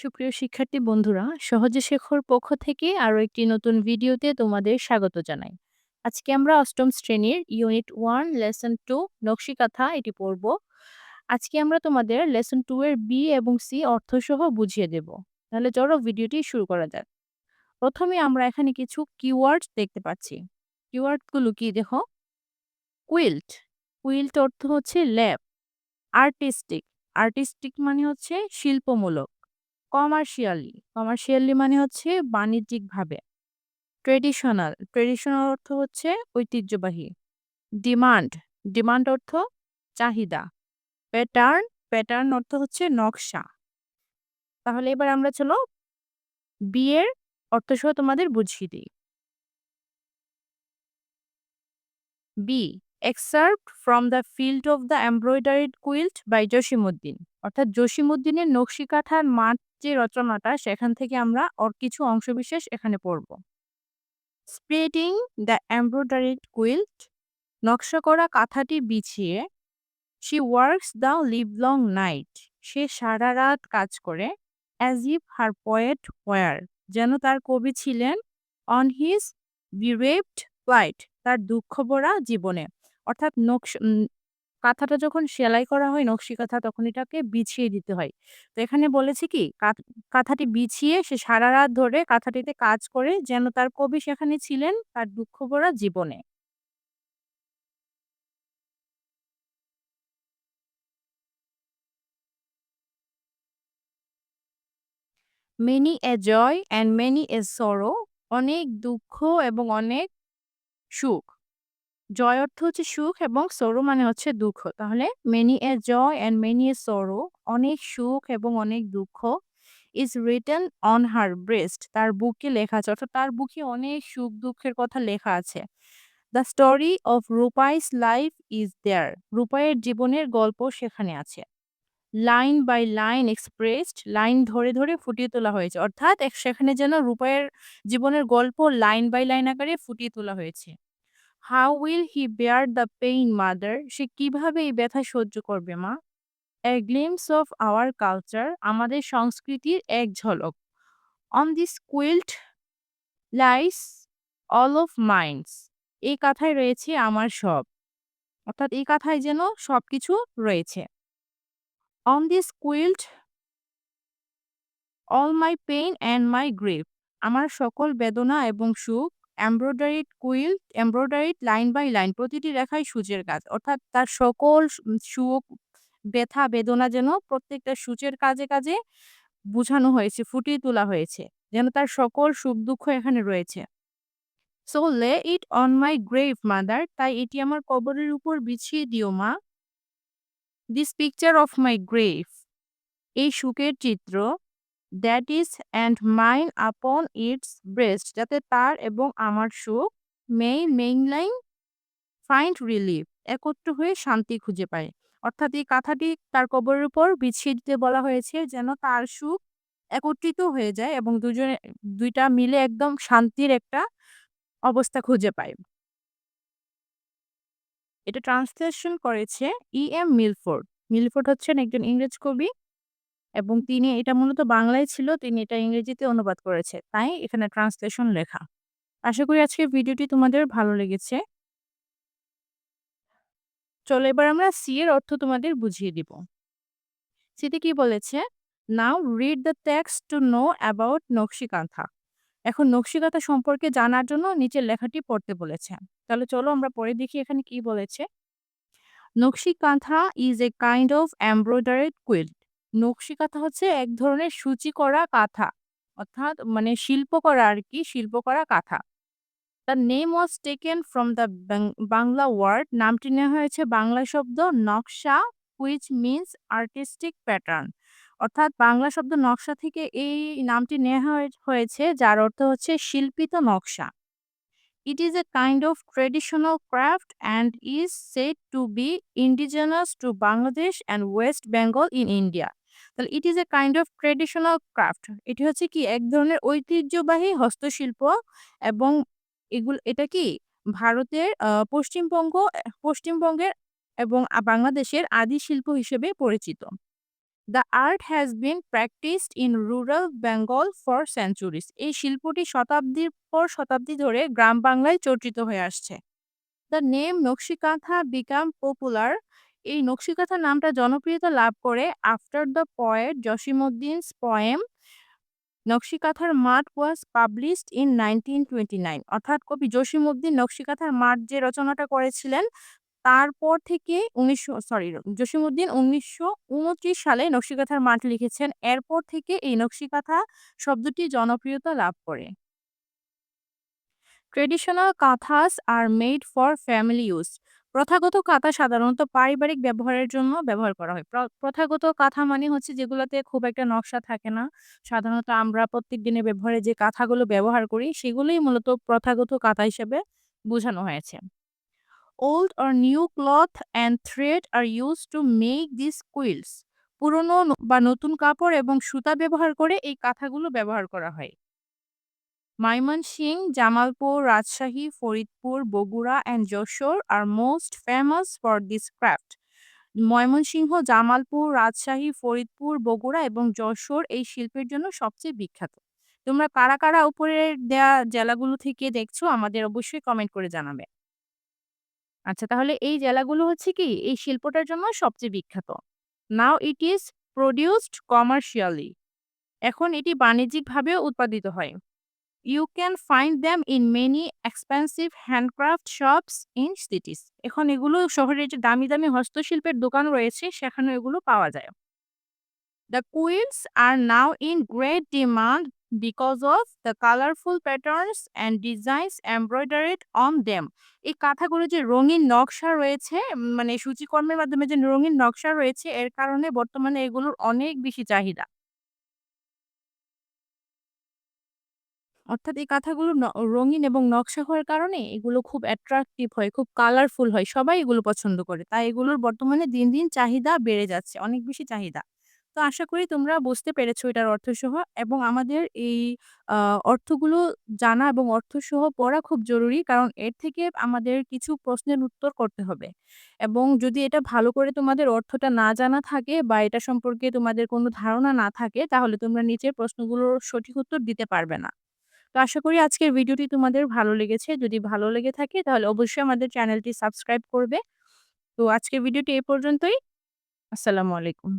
সুপ্রিয় শিক্ষার্থী বন্ধুরা, সহজে শেখর পক্ষ থেকে আরও একটি নতুন ভিডিওতে তোমাদের স্বাগত জানাই। আজকে আমরা অষ্টম শ্রেণির ইউনিট ওয়ান লেসন 2 নকশিকাঁথা এটি পড়ব। আজকে আমরা তোমাদের লেসন 2 এর বি এবং সি অর্থসহ বুঝিয়ে দেব। তাহলে চলো ভিডিওটি শুরু করা যাক। প্রথমে আমরা এখানে কিছু কিওয়ার্ড দেখতে পাচ্ছি। কিওয়ার্ডগুলো কি দেখো? কুইল্ট, কুইল্ট অর্থ হচ্ছে ল্যাব। আর্টিস্টিক, আর্টিস্টিক মানে হচ্ছে শিল্পমূলক। কমার্শিয়ালি, কমার্শিয়ালি মানে হচ্ছে বাণিজ্যিকভাবে। ট্রেডিশনাল ট্রেডিশনাল অর্থ হচ্ছে ঐতিহ্যবাহী। ডিমান্ড, ডিমান্ড অর্থ চাহিদা। প্যাটার্ন, প্যাটার্ন অর্থ হচ্ছে নকশা। তাহলে এবার আমরা চলো বিয়ের অর্থসহ তোমাদের বুঝিয়ে দিই। B excerpt from the field of the embroidered quilt by Jasimuddin অর্থাৎ জসিমউদ্দিনের নকশিকাঁথার মাঠ যে রচনাটা, সেখান থেকে আমরা ওর কিছু অংশবিশেষ এখানে পড়ব। স্প্রেডিং দ্য এমব্রয়ডারিড কুইল্ট নকশা করা কাঁথাটি বিছিয়ে she works the live long night সে সারা রাত কাজ করে as if her poet were যেন তার কবি ছিলেন অন হিজ বিরেভড ফ্লাইট তার দুঃখভরা জীবনে। অর্থাৎ কাঁথাটা যখন সেলাই করা হয়, নকশি কাঁথা, তখন এটাকে বিছিয়ে দিতে হয়। তো এখানে বলেছে কি কাঁথাটি বিছিয়ে সে সারা রাত ধরে কাঁথাটিতে কাজ করে যেন তার কবি সেখানে ছিলেন, তার দুঃখভরা জীবনে। Many a joy and many a sorrow অনেক দুঃখ এবং অনেক সুখ। জয় অর্থ হচ্ছে সুখ এবং সরো মানে হচ্ছে দুঃখ। তাহলে many a joy and many a sorrow অনেক সুখ এবং অনেক দুঃখ is written on her breast তার বুকে লেখা আছে। অর্থাৎ তার বুকে অনেক সুখ দুঃখের কথা লেখা আছে। The story of Rupai's life is there রূপাইয়ের জীবনের গল্প সেখানে আছে। Line by line expressed line ধরে ধরে ফুটিয়ে তোলা হয়েছে। অর্থাৎ সেখানে যেন রূপাইয়ের জীবনের গল্প লাইন বাই লাইন আকারে ফুটিয়ে তোলা হয়েছে। How will he bear the pain mother সে কীভাবে এই ব্যথা সহ্য করবে, মা? A glimpse of our culture আমাদের সংস্কৃতির এক ঝলক। On this quilt lies all of minds এই কথায় রয়েছে আমার সব। অর্থাৎ এই কথায় যেন সব কিছু রয়েছে। On this quilt all my pain and my grief আমার সকল বেদনা এবং সুখ embroidered quilt, embroidered line by line প্রতিটি রেখায় সূচের কাজ। অর্থাৎ তার সকল সুখ ব্যথা, বেদনা যেন প্রত্যেকটা সূচের কাজে কাজে বোঝানো হয়েছে, ফুটিয়ে তোলা হয়েছে, যেন তার সকল সুখ দুঃখ এখানে রয়েছে। So lay it on my grave mother তাই এটি আমার কবরের উপর বিছিয়ে দিও, মা। This picture of my grave এই সুখের চিত্র দ্যাট ইজ অ্যান্ড মাইন আপন ইটস ব্রেস্ট যাতে তার এবং আমার সুখ মেই মেইনলাইন ফাইন্ড রিলিফ একত্র হয়ে শান্তি খুঁজে পায়। অর্থাৎ এই কাঁথাটি তার কবরের উপর বিছিয়ে দিতে বলা হয়েছে, যেন তার সুখ একত্রিত হয়ে যায় এবং দুজনে, দুইটা মিলে একদম শান্তির একটা অবস্থা খুঁজে পায়। এটা ট্রান্সলেশন করেছে ই এম মিলফোর্ড মিলফোর্ড হচ্ছেন একজন ইংরেজ কবি। এবং তিনি, এটা মূলত বাংলায় ছিল, তিনি এটা ইংরেজিতে অনুবাদ করেছে। তাই এখানে ট্রান্সলেশন লেখা। আশা করি আজকে ভিডিওটি তোমাদের ভালো লেগেছে। চলো এবার আমরা সি এর অর্থ তোমাদের বুঝিয়ে দিব। সিতে কি বলেছে? Now read the text to know about Nakshikantha এখন নকশিকাঁথা সম্পর্কে জানার জন্য নিচের লেখাটি পড়তে বলেছে। তাহলে চলো আমরা পরে দেখি এখানে কি বলেছে। Nakshikantha is a kind of embroidered quilt Nakshi Kantha হচ্ছে এক ধরনের সূচি করা কাঁথা। অর্থাৎ মানে শিল্প করা আর কি, শিল্প করা কাঁথা। The name was taken from the Bangla word নামটি নেওয়া হয়েছে বাংলা শব্দ নকশা হুইচ মিনস আর্টিস্টিক প্যাটার্ন অর্থাৎ বাংলা শব্দ নকশা থেকে এই নামটি নেওয়া হয়েছে, যার অর্থ হচ্ছে শিল্পিত নকশা। It is a kind of traditional craft and is said to be indigenous to Bangladesh and West Bengal in India. তাহলে it is a kind of traditional craft এটি হচ্ছে কি, এক ধরনের ঐতিহ্যবাহী হস্তশিল্প এবং এগুলো, এটা কি, ভারতের পশ্চিমবঙ্গ, পশ্চিমবঙ্গের এবং বাংলাদেশের আদি শিল্প হিসেবে পরিচিত। The art has been practised in rural Bengal for centuries এই শিল্পটি শতাব্দীর পর শতাব্দী ধরে গ্রাম বাংলায় চর্চিত হয়ে আসছে। The name Nakshikantha became popular এই নকশিকাঁথা নামটা জনপ্রিয়তা লাভ করে after the poet Jasimuddin's poem নকশিকাঁথার মাঠ was published in nineteen nine অর্থাৎ কবি জসিমউদ্দিন নকশিকাঁথার মাঠ যে রচনাটা করেছিলেন, তারপর থেকে উনিশশো সরি জসিমউদ্দিন উনিশশো উনত্রিশ সালে নকশিকাঁথার মাঠ লিখেছেন। এরপর থেকে এই নকশিকাঁথা শব্দটি জনপ্রিয়তা লাভ করে। Traditional kanthas are made for family use প্রথাগত কাঁথা সাধারণত পারিবারিক ব্যবহারের জন্য ব্যবহার করা হয়। প্র- প্রথাগত কাঁথা মানে হচ্ছে যেগুলোতে খুব একটা নকশা থাকে না। সাধারণত আমরা প্রত্যেক দিনের ব্যবহারে যে কাঁথাগুলো ব্যবহার করি, সেগুলোই মূলত প্রথাগত কাঁথা হিসেবে বোঝানো হয়েছে। Old or new cloth and thread are used to make this quilts পুরনো বা নতুন কাপড় এবং সুতা ব্যবহার করে এই কাঁথাগুলো ব্যবহার করা হয়। Mymensingh, Jamalpur, Rajshahi, Faridpur, Bogura, and Jashore are most famous for this craft. Mymensingh Jamalpur Rajshahi Faridpur Bogura এবং যশোর এই শিল্পের জন্য সবচেয়ে বিখ্যাত। তোমরা কারা কারা উপরের দেয়া জেলাগুলো থেকে দেখছ আমাদের অবশ্যই কমেন্ট করে জানাবে। আচ্ছা তাহলে এই জেলাগুলো হচ্ছে কি? এই শিল্পটার জন্য সবচেয়ে বিখ্যাত। Now it is produced commercially এখন এটি বাণিজ্যিকভাবে উৎপাদিত হয়। You can find them in many expensive handcraft shops in cities এখন এগুলো শহরে যে দামি দামি হস্তশিল্পের দোকান রয়েছে সেখানে এগুলো পাওয়া যায়। The quilts are now in great demand because of the colourful patterns and designs embroidered on them এই কাঁথাগুলো যে রঙিন নকশা রয়েছে মানে সূচিকর্মের মাধ্যমে যে রঙিন নকশা রয়েছে, এর কারণে বর্তমানে এগুলোর অনেক বেশি চাহিদা। অর্থাৎ এই কাঁথাগুলো ন রঙিন এবং নকশা হওয়ার কারণে এগুলো খুব অ্যাট্রাকটিভ হয়, খুব কালারফুল হয়। সবাই এগুলো পছন্দ করে। তাই এগুলোর বর্তমানে দিন, দিন চাহিদা বেড়ে যাচ্ছে। অনেক বেশি চাহিদা। তো আশা করি তোমরা বুঝতে পেরেছ এটার অর্থসহ এবং আমাদের এই অর্থগুলো জানা এবং অর্থসহ পড়া খুব জরুরি। কারণ এর থেকে আমাদের কিছু প্রশ্নের উত্তর করতে হবে। এবং যদি এটা ভালো করে তোমাদের অর্থটা না জানা থাকে বা এটা সম্পর্কে তোমাদের কোনো ধারণা না থাকে তাহলে তোমরা নিচের প্রশ্নগুলোর সঠিক উত্তর দিতে পারবে না। তো আশা করি আজকের ভিডিওটি তোমাদের ভালো লেগেছে। যদি ভালো লেগে থাকে তাহলে অবশ্যই আমাদের চ্যানেলটি সাবস্ক্রাইব করবে। তো আজকের ভিডিওটি এ পর্যন্তই। আসসালামু আলাইকুম।